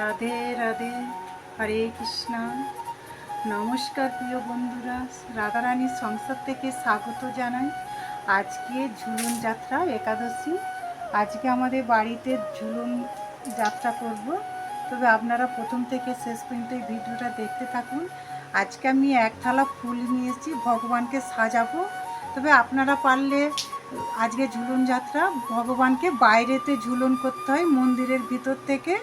রাধে রাধে, হরে কৃষ্ণ। নমস্কার প্রিয় বন্ধুরা, রাধারানীর সংসার থেকে স্বাগত জানাই। আজকে ঝুলন যাত্রা একাদশী। আজকে আমাদের বাড়িতে ঝুলন যাত্রা করব। তবে আপনারা প্রথম থেকে শেষ পর্যন্ত এই ভিডিওটা দেখতে থাকুন। আজকে আমি এক থালা ফুল নিয়েছি ভগবানকে সাজাবো। তবে আপনারা পারলে আজকে ঝুলন যাত্রা, ভগবানকে বাইরেতে ঝুলন করতে হয়, মন্দিরের ভিতর থেকে।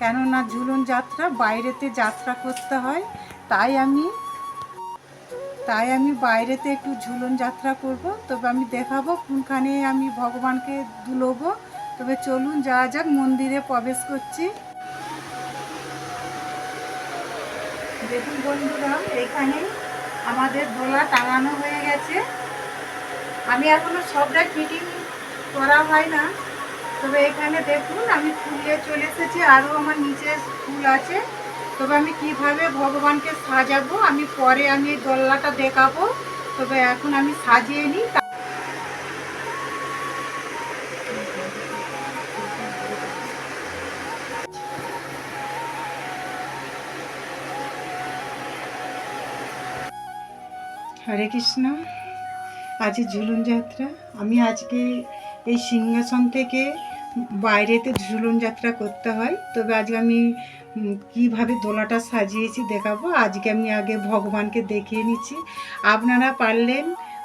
কেননা ঝুলন যাত্রা বাইরেতে যাত্রা করতে হয়, তাই আমি তাই আমি বাইরেতে একটু ঝুলন যাত্রা করব। তবে আমি দেখাবো কোনখানে আমি ভগবানকে দুলবো। তবে চলুন যাওয়া যাক, মন্দিরে প্রবেশ করছি। দেখুন বন্ধুরা, এখানে আমাদের দোলা টাঙানো হয়ে গেছে। আমি এখনও সবটা ফিটিং করা হয় না। তবে এখানে দেখুন, আমি ফুলে চলে এসেছি, আরও আমার নিচে ফুল আছে। তবে আমি কীভাবে ভগবানকে সাজাবো, আমি পরে আমি এই দোলনাটা দেখাবো। তবে এখন আমি সাজিয়ে নিই হরে কৃষ্ণ। আজ ঝুলন যাত্রা। আমি আজকে এই সিংহাসন থেকে বাইরেতে ঝুলন যাত্রা করতে হয়। তবে আজকে আমি কীভাবে দোলাটা সাজিয়েছি দেখাবো। আজকে আমি আগে ভগবানকে দেখিয়ে নিচ্ছি। আপনারা পারলেন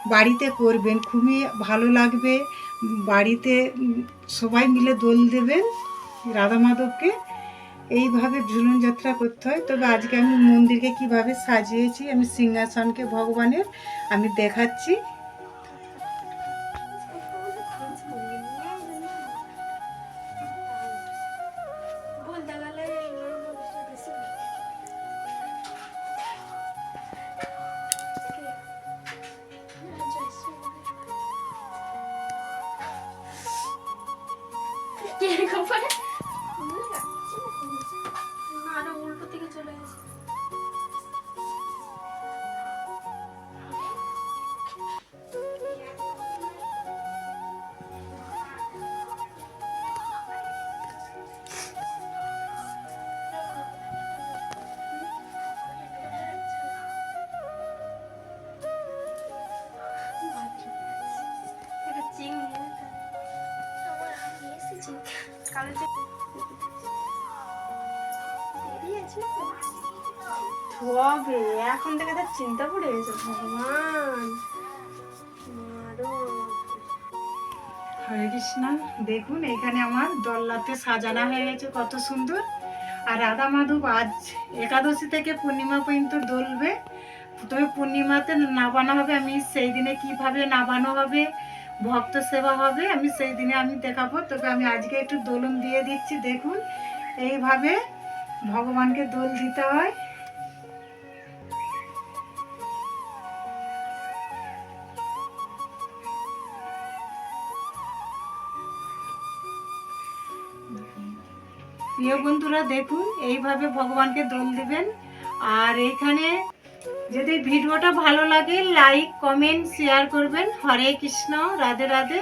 বাড়িতে করবেন। খুবই ভালো লাগবে। বাড়িতে সবাই মিলে দোল দেবেন রাধা মাধবকে। এইভাবে ঝুলন যাত্রা করতে হয়। তবে আজকে আমি মন্দিরকে কীভাবে সাজিয়েছি, আমি সিংহাসনকে ভগবানের, আমি দেখাচ্ছি। 点个烦 এখন থেকে তার চিন্তা পড়ে গেছে, ভগবান। হরে দেখুন এখানে আমার দল্লাতে সাজানো হয়ে গেছে, কত সুন্দর। আর রাধা মাধব আজ একাদশী থেকে পূর্ণিমা পর্যন্ত দোলবে। তবে পূর্ণিমাতে নাবানো হবে, আমি সেই দিনে কীভাবে নাবানো হবে ভক্ত সেবা হবে, আমি সেই দিনে আমি দেখাবো। তবে আমি আজকে একটু দোলন দিয়ে দিচ্ছি, দেখুন। এইভাবে ভগবানকে দোল দিতে হয়। প্রিয় বন্ধুরা, দেখুন, এইভাবে ভগবানকে দোল দিবেন। আর এইখানে যদি ভিডিওটা ভালো লাগে লাইক কমেন্ট শেয়ার করবেন। হরে কৃষ্ণ রাধে রাধে।